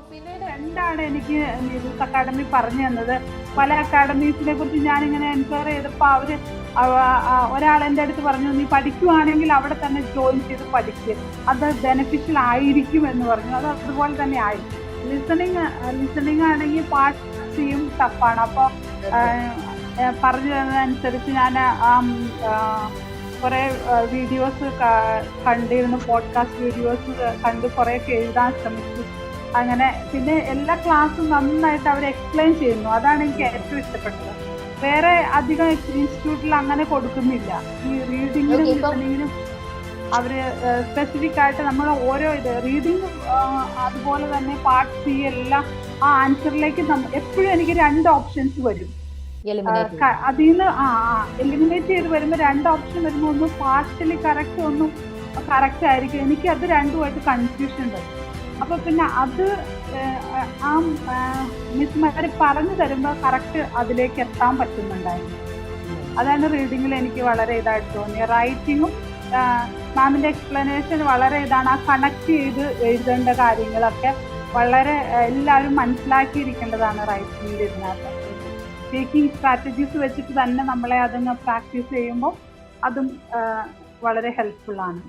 പിന്നെ രണ്ടാണ് എനിക്ക് മ്യൂസിക് അക്കാഡമി പറഞ്ഞു തന്നത്? പല അക്കാഡമീസിനെ കുറിച്ച് ഞാനിങ്ങനെ എൻക്വയറി ചെയ്തപ്പോൾ അവർ അവ- ഒരാൾ എന്റെ അടുത്ത് പറഞ്ഞു നീ പഠിക്കുവാണെങ്കിൽ അവിടെ തന്നെ ജോയിൻ ചെയ്ത് പഠിക്കുക അത് ബെനിഫിഷ്യൽ ആയിരിക്കും എന്ന് പറഞ്ഞു. അത് അതുപോലെ തന്നെ ആയി. ലിസണിങ് ലിസണിങ് ആണെങ്കിൽ പാട്ട് ചെയ്യും ടഫാണ് അപ്പോൾ പറഞ്ഞു തന്നതനുസരിച്ച് ഞാൻ കുറേ വീഡിയോസ് കണ്ടിരുന്നു. പോഡ്കാസ്റ്റ് വീഡിയോസ് കണ്ട് കുറേയൊക്കെ എഴുതാൻ ശ്രമിച്ചു. അങ്ങനെ പിന്നെ എല്ലാ ക്ലാസ്സും നന്നായിട്ട് അവർ എക്സ്പ്ലെയിൻ ചെയ്യുന്നു. അതാണ് എനിക്ക് ഏറ്റവും ഇഷ്ടപ്പെട്ടത്. വേറെ അധികം ഇൻസ്റ്റിറ്റ്യൂട്ടിൽ അങ്ങനെ കൊടുക്കുന്നില്ല. ഈ റീഡിങ്ങിനും ലിസണിങ്ങിനും അവർ സ്പെസിഫിക് ആയിട്ട് നമ്മൾ ഓരോ ഇത് റീഡിങ് അതുപോലെ തന്നെ പാർട്ട് സി എല്ലാം ആ ആൻസറിലേക്ക് എപ്പോഴും എനിക്ക് രണ്ട് ഓപ്ഷൻസ് വരും. അതിൽ നിന്ന് ആ എലിമിനേറ്റ് ചെയ്ത് വരുമ്പോൾ രണ്ട് ഓപ്ഷൻ വരുമ്പോൾ ഒന്ന് പാർഷ്യലി കറക്റ്റ് ഒന്നും കറക്റ്റ് ആയിരിക്കും എനിക്ക് അത് രണ്ടുമായിട്ട് കൺഫ്യൂഷൻ വരും. അപ്പൊ പിന്നെ അത് ആ മിസ്മാര് പറഞ്ഞു തരുമ്പോൾ കറക്റ്റ് അതിലേക്ക് എത്താൻ പറ്റുന്നുണ്ടായിരുന്നു. അതാണ് റീഡിങ്ങിൽ എനിക്ക് വളരെ ഇതായിട്ട് തോന്നിയത് റൈറ്റിങ്ങും മാമിന്റെ എക്സ്പ്ലനേഷൻ വളരെ ഇതാണ്. ആ കണക്ട് ചെയ്ത് എഴുതേണ്ട കാര്യങ്ങളൊക്കെ വളരെ എല്ലാവരും മനസ്സിലാക്കിയിരിക്കേണ്ടതാണ് റൈറ്റിങ്ങിൽ ഇതിനകത്ത്. സ്പീക്കിംഗ് സ്ട്രാറ്റജീസ് വെച്ചിട്ട് തന്നെ നമ്മളെ അതങ്ങ് പ്രാക്ടീസ് ചെയ്യുമ്പോൾ അതും വളരെ ഹെൽപ്ഫുൾ ആണ്.